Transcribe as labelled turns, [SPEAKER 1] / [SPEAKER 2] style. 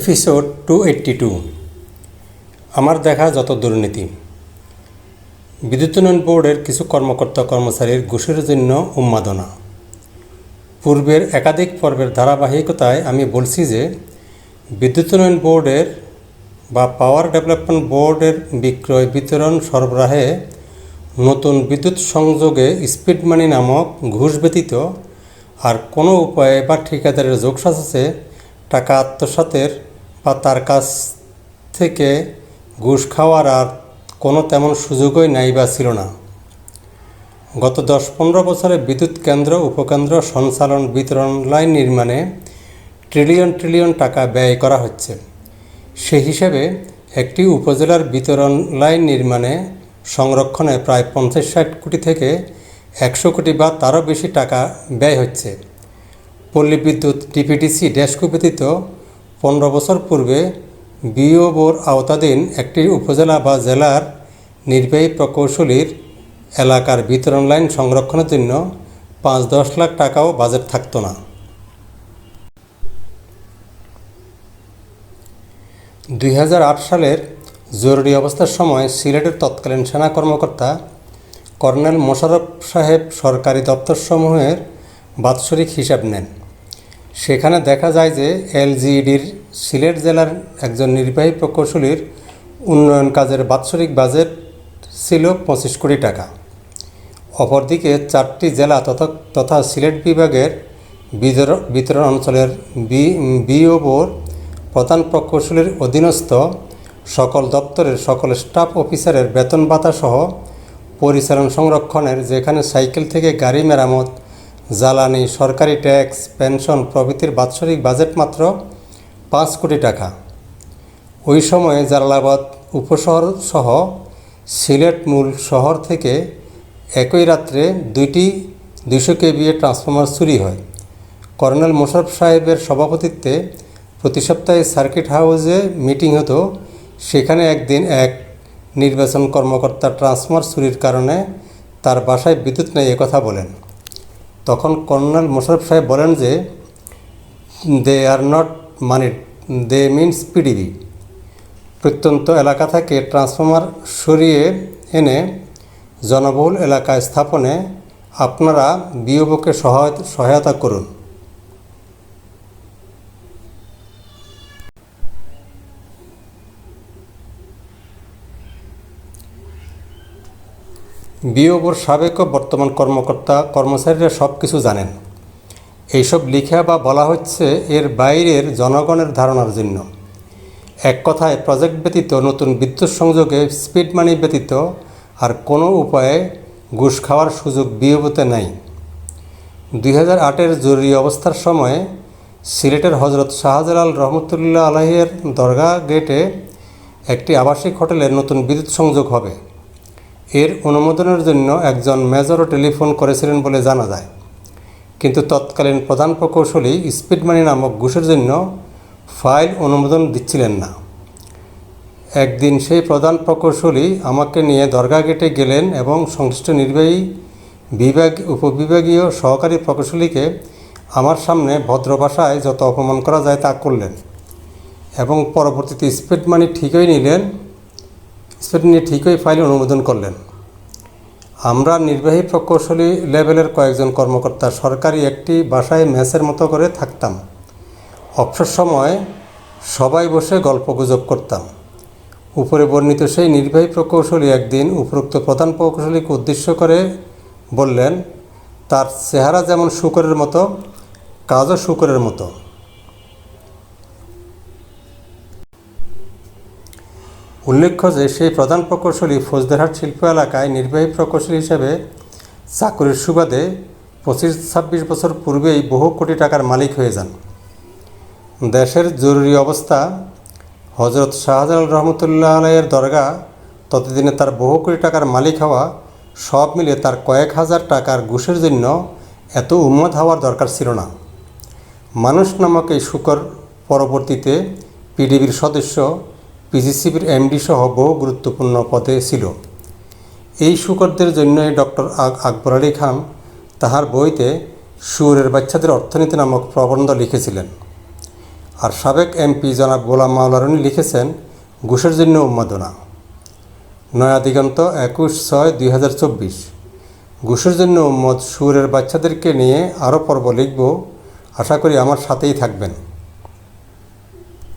[SPEAKER 1] Episode two eighty two. আমার দেখা যত দুর্নীতি। বিদ্যুৎ উন্নয়ন বোর্ডের কিছু কর্মকর্তা কর্মচারীর ঘুষের জন্য উন্মাদনা। পূর্বের একাধিক পর্বের ধারাবাহিকতায় আমি বলছি যে, বিদ্যুৎ উন্নয়ন বোর্ডের বা পাওয়ার ডেভেলপমেন্ট বোর্ডের বিক্রয় বিতরণ সরবরাহে নতুন বিদ্যুৎ সংযোগে স্পিড মানি নামক ঘুষ ব্যতীত আর কোনো উপায়ে বা ঠিকাদারের যোগসাজসে টাকা আত্মসাতের বা তার কাছ থেকে ঘুষ খাওয়ার আর কোনো তেমন সুযোগই নাই বা ছিল না। গত দশ পনেরো বছরে বিদ্যুৎ কেন্দ্র, উপকেন্দ্র, সঞ্চালন বিতরণ লাইন নির্মাণে ট্রিলিয়ন ট্রিলিয়ন টাকা ব্যয় করা হচ্ছে। সেই হিসেবে একটি উপজেলার বিতরণ লাইন নির্মাণে সংরক্ষণে প্রায় পঞ্চাশ ষাট কোটি থেকে একশো কোটি বা তারও বেশি টাকা ব্যয় হচ্ছে। পল্লী বিদ্যুৎ ডিপিডিসি ড্যাশকো ব্যতীত পনেরো বছর পূর্বে বিওবোর আওতাধীন একটি উপজেলা বা জেলার নির্বাহী প্রকৌশলীর এলাকার বিতরণ লাইন সংরক্ষণের জন্য পাঁচ দশ লাখ টাকাও বাজেট থাকতো না। দুই হাজার আট সালের জরুরি অবস্থার সময় সিলেটের তৎকালীন সেনা কর্মকর্তা কর্নেল মোশাররফ সাহেব সরকারি দপ্তরসমূহের বাৎসরিক হিসাব নেন। সেখানে দেখা যায় যে এলজিইডির সিলেট জেলার একজন নির্বাহী প্রকৌশলীর উন্নয়ন কাজের বাৎসরিক বাজেট ছিল পঁচিশ কোটি টাকা। অপরদিকে চারটি জেলা তথা তথা সিলেট বিভাগের বিতর- বিতরণ অঞ্চলের বিওবোর প্রধান প্রকৌশলীর অধীনস্থ সকল দপ্তরের সকল স্টাফ অফিসারের বেতন ভাতা সহ পরিচালন সংরক্ষণের যেখানে সাইকেল থেকে গাড়ি মেরামত জ্বালানি, সরকারি ট্যাক্স, পেনশন প্রভৃতির বাৎসরিক বাজেট মাত্র পাঁচ কোটি টাকা। ওই সময়ে জালালাবাদ উপশহর সহ সিলেট মূল শহর থেকে একই রাত্রে দুইটি দুশো কেবিএ ট্রান্সফরমার চুরি হয়। কর্নেল মোশারফ সাহেবের সভাপতিত্বে প্রতি সপ্তাহে সার্কিট হাউসে মিটিং হতো। সেখানে একদিন এক নির্বাচন কর্মকর্তা ট্রান্সফরমার চুরির কারণে তার বাসায় বিদ্যুৎ নেই কথা বলেন। তখন কর্নেল মোশারফ সাহেব বলেন যে they are not money they means PDB প্রত্যন্ত এলাকা থেকে ট্রান্সফর্মার সরিয়ে এনে জনবহুল এলাকায় স্থাপনে আপনারা বিওবোকে সহায়তা করুন। বিওবোর সাবেক ও বর্তমান কর্মকর্তা কর্মচারীরা সব কিছু জানেন। এইসব লিখা বা বলা হচ্ছে এর বাইরের জনগণের ধারণার জন্য। এক কথায় প্রজেক্ট ব্যতীত নতুন বিদ্যুৎ সংযোগে স্পিড মানি ব্যতীত আর কোনো উপায়ে ঘুষ খাওয়ার সুযোগ বিওবোতে নাই। দুই হাজার আটের জরুরি অবস্থার সময়ে সিলেটের হজরত শাহজালাল রহমতুল্লাহ আলহের দরগা গেটে একটি আবাসিক হোটেলের নতুন বিদ্যুৎ সংযোগ হবে। এর অনুমোদনের জন্য একজন মেজরও টেলিফোন করেছিলেন বলে জানা যায়। কিন্তু তৎকালীন প্রধান প্রকৌশলী স্পিড মানি নামক ঘুষের জন্য ফাইল অনুমোদন দিচ্ছিলেন না। একদিন সেই প্রধান প্রকৌশলী আমাকে নিয়ে দরগা গেটে গেলেন এবং সংশ্লিষ্ট নির্বাহী, বিভাগ, উপবিভাগীয় সহকারী প্রকৌশলীকে আমার সামনে ভদ্র ভাষায় যত অপমান করা যায় তা করলেন এবং পরবর্তীতে স্পিড মানি ঠিকই নিলেন। স্পিড নিয়ে ঠিকই ফাইল অনুমোদন করলেন। আমরা নির্বাহী প্রকৌশলী লেভেলের কয়েকজন কর্মকর্তা সরকারি একটি বাসায় ম্যাচের মতো করে থাকতাম। অবসর সময় সবাই বসে গল্পগুজব করতাম। উপরে বর্ণিত সেই নির্বাহী প্রকৌশলী একদিন উপরোক্ত প্রধান প্রকৌশলীকে উদ্দেশ্য করে বললেন, তার চেহারা যেমন শুকরের মতো, কাজও শুকরের মতো। উল্লেখ্য যে সেই প্রধান প্রকৌশলী ফৌজদারহাট শিল্প এলাকায় নির্বাহী প্রকৌশলী হিসেবে চাকরির সুবাদে পঁচিশ ছাব্বিশ বছর পূর্বেই বহু কোটি টাকার মালিক হয়ে যান। দেশের জরুরি অবস্থা হজরত শাহজালাল রহমতুল্লাহ আলাইয়ের দরগা, ততদিনে তার বহু কোটি টাকার মালিক হওয়া, সব মিলে তার কয়েক হাজার টাকার ঘুষের জন্য এত উন্মাদ হওয়ার দরকার ছিল না। মানুষ নামক এই শুকর পরবর্তীতে পিডিবির সদস্য পিজিসিবির এমডি সহ বহু গুরুত্বপূর্ণ পদে ছিল। এই শুকরদের জন্যই ডক্টর আকবর আলী খান তাহার বইতে সুরের বাচ্চাদের অর্থনীতি নামক প্রবন্ধ লিখেছিলেন। আর সাবেক এমপি জনাব গোলাম মাওলারুনি লিখেছেন, ঘুষের জন্য উন্মাদনা। নয়া দিগন্ত একুশ ছয় দুই হাজার চব্বিশ। ঘুষের জন্য উম্মদ সুরের বাচ্চাদেরকে নিয়ে আরও পর্ব লিখব, আশা করি আমার সাথেই থাকবেন।